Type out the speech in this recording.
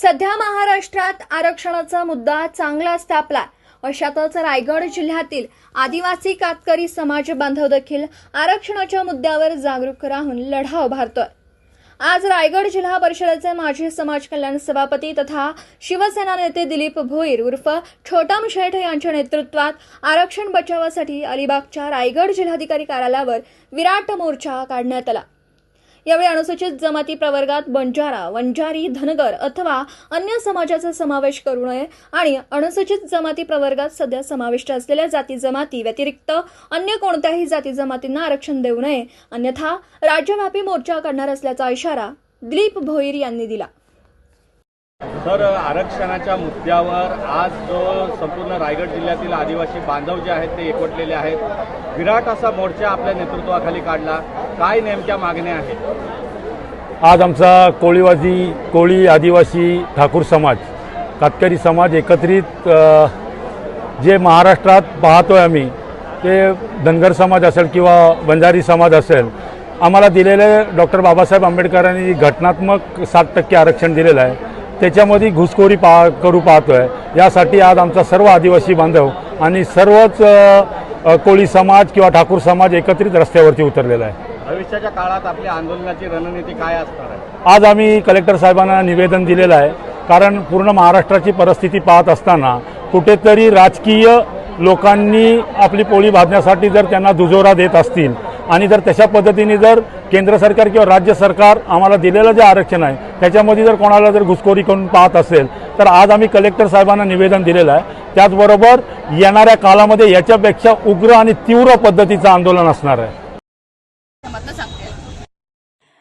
सध्या महाराष्ट्रात आरक्षणाचा मुद्दा चांगलाच तापला अशातच रायगड जिल्ह्यातील आदिवासी कातकरी समाज बांधव देखील आरक्षणाच्या मुद्द्यावर जागरूक राहून लढा उभारतोय. आज रायगड जिल्हा परिषदेचे माजी समाज कल्याण सभापती तथा शिवसेना नेते दिलीप भोईर उर्फ छोटम शेठ यांच्या नेतृत्वात आरक्षण बचावासाठी अलिबागच्या रायगड जिल्हाधिकारी कार्यालयावर विराट मोर्चा काढण्यात आला. यावेळी अनुसूचित जमाती प्रवर्गात बंजारा वंजारी धनगर अथवा अन्य समाजाचा समावेश करू नये आणि अनुसूचित जमाती प्रवर्गात सध्या समाविष्ट असलेल्या जाती जमाती व्यतिरिक्त अन्य कोणत्याही जाती जमातींना आरक्षण देऊ नये. अन्यथा राज्यव्यापी मोर्चा काढणार असल्याचा इशारा दिलीप भोईर यांनी दिला. तर आरक्षणाच्या मुद्द्यावर आज जो संपूर्ण रायगड जिल्ह्यातील आदिवासी बांधव जे आहेत ते एकवटलेले आहेत. विराट असा मोर्चा आपल्या नेतृत्वाखाली काढला. काय नेमक्या मागण्या आहेत? आज आमचा कोळीवादी कोळी आदिवासी ठाकूर समाज कातकरी समाज एकत्रित जे महाराष्ट्रात पाहतोय आम्ही ते धनगर समाज असेल किंवा बंजारी समाज असेल आम्हाला दिलेले डॉक्टर बाबासाहेब आंबेडकरांनी घटनात्मक सात टक्के आरक्षण दिलेलं आहे. त्याच्यामध्ये घुसखोरी पा करू पाहतोय. यासाठी आज आमचा सर्व आदिवासी बांधव आणि सर्वच कोळी समाज किंवा ठाकूर समाज एकत्रित रस्त्यावरती उतरलेला आहे. भविष्याच्या काळात आपल्या आंदोलनाची रणनीती काय असणार आहे? आज आम्ही कलेक्टर साहेबांना निवेदन दिलेलं आहे. कारण पूर्ण महाराष्ट्राची परिस्थिती पाहत असताना कुठेतरी राजकीय लोकांनी आपली पोळी भाजण्यासाठी जर त्यांना दुजोरा देत असतील आणि जर तशा पद्धतीने जर केंद्र सरकार किंवा राज्य सरकार आम्हाला दिलेलं जे आरक्षण आहे त्याच्यामध्ये जर कोणाला जर घुसखोरी करून पाहत असेल तर आज आम्ही कलेक्टर साहेबांना निवेदन दिलेलं आहे. त्याचबरोबर येणाऱ्या काळामध्ये याच्यापेक्षा उग्र आणि तीव्र पद्धतीचं आंदोलन असणार आहे.